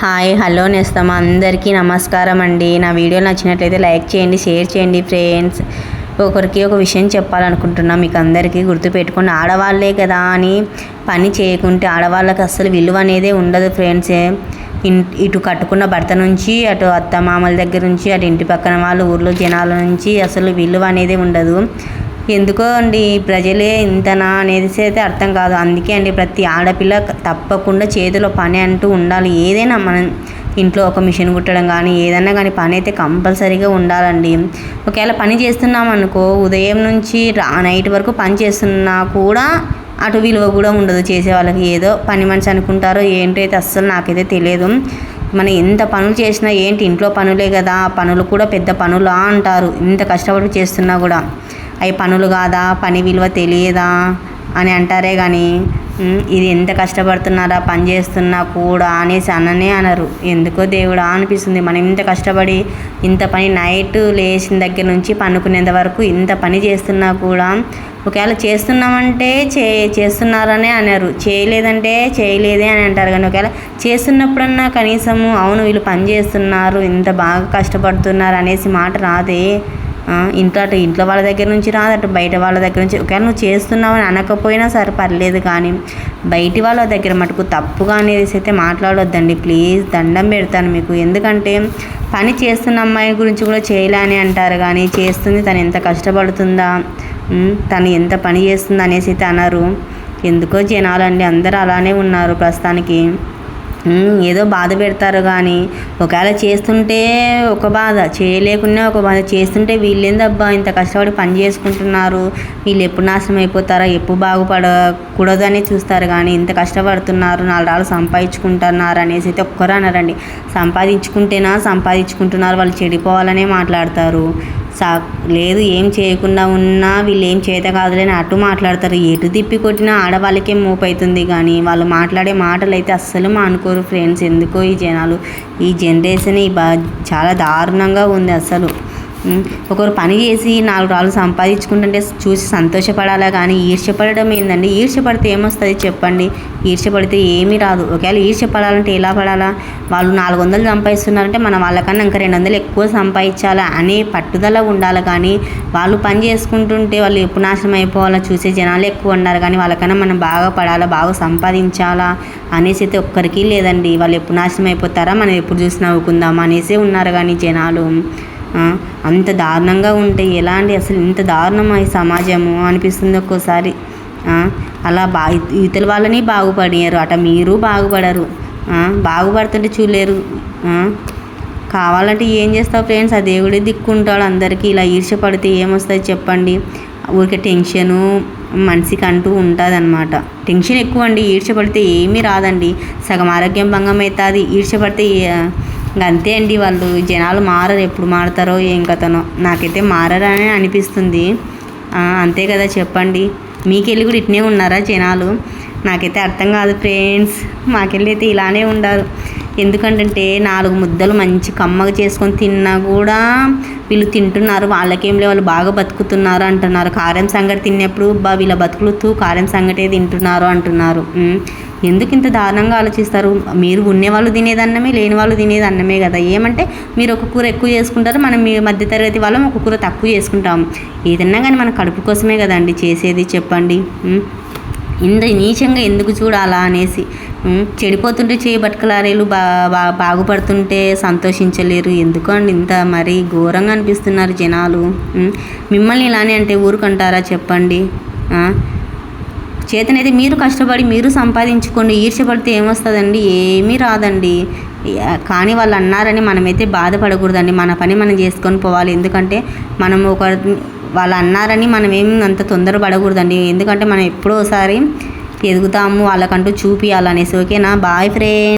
Hi hello నేస్తాం అందరికీ నమస్కారం అండి. నా వీడియో నచ్చినట్లయితే లైక్ చేయండి షేర్ చేయండి ఫ్రెండ్స్. ఒకరికి ఒక విషయం చెప్పాలనుకుంటున్నా. మీకు అందరికీ గుర్తుపెట్టుకోండి ఆడవాళ్ళే కదా అని పని చేయకుంటే ఆడవాళ్ళకి అస్సలు విలువ అనేదే ఉండదు ఫ్రెండ్స్. ఇటు కట్టుకున్న భర్త నుంచి అటు అత్త మామల దగ్గర నుంచి అటు ఇంటి పక్కన వాళ్ళు ఊర్లో జనాల నుంచి అసలు విలువ అనేది ఉండదు. ఎందుకో అండి ప్రజలే ఇంతనా అనేది అయితే అర్థం కాదు. అందుకే అండి ప్రతి ఆడపిల్ల తప్పకుండా చేతిలో పని అంటూ ఉండాలి. ఏదైనా మనం ఇంట్లో ఒక మిషన్ కుట్టడం కానీ ఏదన్నా కానీ పని అయితే కంపల్సరీగా ఉండాలండి. ఒకవేళ పని చేస్తున్నాం అనుకో ఉదయం నుంచి నైట్ వరకు పని చేస్తున్నా కూడా అటు విలువ కూడా ఉండదు చేసే వాళ్ళకి. ఏదో పని మనిషి అనుకుంటారో ఏంటో అయితే అస్సలు నాకైతే తెలియదు. మనం ఎంత పనులు చేసినా ఏంటి? ఇంట్లో పనులే కదా పనులు కూడా పెద్ద పనులా అంటారు. ఇంత కష్టపడి చేస్తున్నా కూడా. అవి పనులు కాదా? పని విలువ తెలియదా? అని అంటారే కానీ ఇది ఎంత కష్టపడుతున్నారా? పని చేస్తున్నా కూడా అనేసి అననే అనరు. ఎందుకో దేవుడా అనిపిస్తుంది. మనం ఇంత కష్టపడి ఇంత పని నైట్ లేచిన దగ్గర నుంచి పనుకునేంత వరకు ఇంత పని చేస్తున్నా కూడా ఒకవేళ చేస్తున్నామంటే చే చేస్తున్నారనే అన్నారు చేయలేదంటే చేయలేదే అని అంటారు కానీ ఒకవేళ చేస్తున్నప్పుడన్నా కనీసము అవును వీళ్ళు పని చేస్తున్నారు ఇంత బాగా కష్టపడుతున్నారు అనేసి మాట రాదే. ఇంట్లో అటు ఇంట్లో వాళ్ళ దగ్గర నుంచి రాదు అటు బయట వాళ్ళ దగ్గర నుంచి. ఒకవేళ నువ్వు చేస్తున్నావు అని అనకపోయినా సరే పర్లేదు కానీ బయటి వాళ్ళ దగ్గర మటుకు తప్పుగా అనేది అయితే మాట్లాడొద్దండి. ప్లీజ్ దండం పెడతాను మీకు. ఎందుకంటే పని చేస్తున్న అమ్మాయి గురించి కూడా చేయలే అని అంటారు కానీ చేస్తుంది తను ఎంత కష్టపడుతుందా? తను ఎంత పని చేస్తుంది అనేసి అయితే అన్నారు ఎందుకో జనాలండి అందరూ అలానే ఉన్నారు ప్రస్తుతానికి. ఏదో బాధ పెడతారు కానీ ఒకవేళ చేస్తుంటే ఒక బాధ చేయలేకున్నా ఒక బాధ చేస్తుంటే వీళ్ళేందబ్బా ఇంత కష్టపడి పని చేసుకుంటున్నారు వీళ్ళు ఎప్పుడు నాశనం అయిపోతారా ఎప్పుడు బాగుపడకూడదని చూస్తారు కానీ ఇంత కష్టపడుతున్నారు నాలుగు రాళ్ళు సంపాదించుకుంటున్నారు అనేసి అయితే ఒక్కరు అన్నారండి సంపాదించుకుంటేనా సంపాదించుకుంటున్నారు వాళ్ళు చెడిపోవాలనే మాట్లాడతారు. సా లేదు ఏం చేయకుండా ఉన్నా వీళ్ళు ఏం చేత కాదులేని అటు మాట్లాడతారు. ఎటు తిప్పి కొట్టినా ఆడవాళ్ళకే అవుతుంది కానీ వాళ్ళు మాట్లాడే మాటలు అయితే అస్సలు మానుకోరు ఫ్రెండ్స్. ఎందుకో ఈ జనాలు ఈ జనరేషన్ ఈ బా చాలా దారుణంగా ఉంది అసలు ఒకరు పని చేసి నాలుగు రాళ్ళు సంపాదించుకుంటుంటే చూసి సంతోషపడాలా కానీ ఈర్ష్యపడడం ఏందండి? ఈర్ష్యపడితే ఏమొస్తుంది చెప్పండి? ఈర్ష్యపడితే ఏమీ రాదు. ఒకవేళ ఈర్ష్యపడాలంటే ఎలా పడాలా? వాళ్ళు నాలుగు వందలు సంపాదిస్తున్నారంటే మనం వాళ్ళకన్నా ఇంకా రెండు వందలు ఎక్కువ సంపాదించాలా అనే పట్టుదల ఉండాలి కానీ వాళ్ళు పని చేసుకుంటుంటే వాళ్ళు ఎప్పుడు నాశనం అయిపోవాలో? చూసే జనాలు ఎక్కువ ఉన్నారు కానీ వాళ్ళకన్నా మనం బాగా పడాలా బాగా సంపాదించాలా అనేసి అయితే ఒక్కరికి లేదండి. వాళ్ళు ఎప్పుడు నాశనం అయిపోతారా? మనం ఎప్పుడు చూసి నవ్వుకుందాం అనేసి ఉన్నారు కానీ జనాలు. అంత దారుణంగా ఉంటే ఎలాంటి అసలు ఇంత దారుణమా ఈ సమాజము అనిపిస్తుంది ఒక్కోసారి. అలా బా ఇతల వాళ్ళని బాగుపడారు అట మీరు బాగుపడరు. బాగుపడుతుంటే చూడలేరు. కావాలంటే ఏం చేస్తావు ఫ్రెండ్స్? ఆ దేవుడే దిక్కుంటాడు అందరికీ. ఇలా ఈర్షపడితే ఏమొస్తుంది చెప్పండి. ఊరికే టెన్షను మనిషికి అంటూ ఉంటుంది అనమాట టెన్షన్ ఎక్కువ అండి ఈడ్చపడితే ఏమీ రాదండి. సగం ఆరోగ్యం భంగం అవుతుంది ఈర్షపడితే అంతే అండి వాళ్ళు. జనాలు మారరు. ఎప్పుడు మారుతారో ఏం కథనో. నాకైతే మారరానే అనిపిస్తుంది. అంతే కదా చెప్పండి. మీకెళ్ళి కూడా ఇట్నే ఉన్నారా జనాలు? నాకైతే అర్థం కాదు ఫ్రెండ్స్. మాకెళ్ళి అయితే ఇలానే ఉండారు. ఎందుకంటే నాలుగు ముద్దలు మంచి కమ్మగా చేసుకొని తిన్నా కూడా వీళ్ళు తింటున్నారు. వాళ్ళకేం వాళ్ళు బాగా బతుకుతున్నారు అంటున్నారు. కారం సంగటి తిన్నప్పుడు బా వీళ్ళ బతుకులుతూ కారం సంగటే తింటున్నారు అంటున్నారు. ఎందుకు ఇంత దారుణంగా ఆలోచిస్తారు? మీరు ఉన్నేవాళ్ళు తినేది అన్నమే లేని వాళ్ళు తినేది అన్నమే కదా. ఏమంటే మీరు ఒక కూర ఎక్కువ చేసుకుంటారు మనం మీ మధ్యతరగతి వాళ్ళం ఒక కూర తక్కువ చేసుకుంటాం ఏదన్నా కానీ మన కడుపు కోసమే కదండి చేసేది చెప్పండి. ఇంత నీచంగా ఎందుకు చూడాలా అనేసి. చెడిపోతుంటే చేయి బట్టకలారేలు బా బా బాగుపడుతుంటే సంతోషించలేరు. ఎందుకు అండి ఇంత మరీ ఘోరంగా అనిపిస్తున్నారు జనాలు? మిమ్మల్ని ఇలానే అంటే ఊరుకుంటారా చెప్పండి? చేతనైతే మీరు కష్టపడి మీరు సంపాదించుకోండి ఈర్షపడితే ఏమొస్తుందండి? ఏమీ రాదండి. కానీ వాళ్ళు అన్నారని మనమైతే బాధపడకూడదండి. మన పని మనం చేసుకొని పోవాలి. ఎందుకంటే మనం ఒక వాళ్ళు అన్నారని మనం ఏం అంత తొందరపడకూడదండి. ఎందుకంటే మనం ఎప్పుడోసారి ఎదుగుతాము. వాళ్ళకంటూ చూపియాలనేసి. ఓకేనా? Bye friend.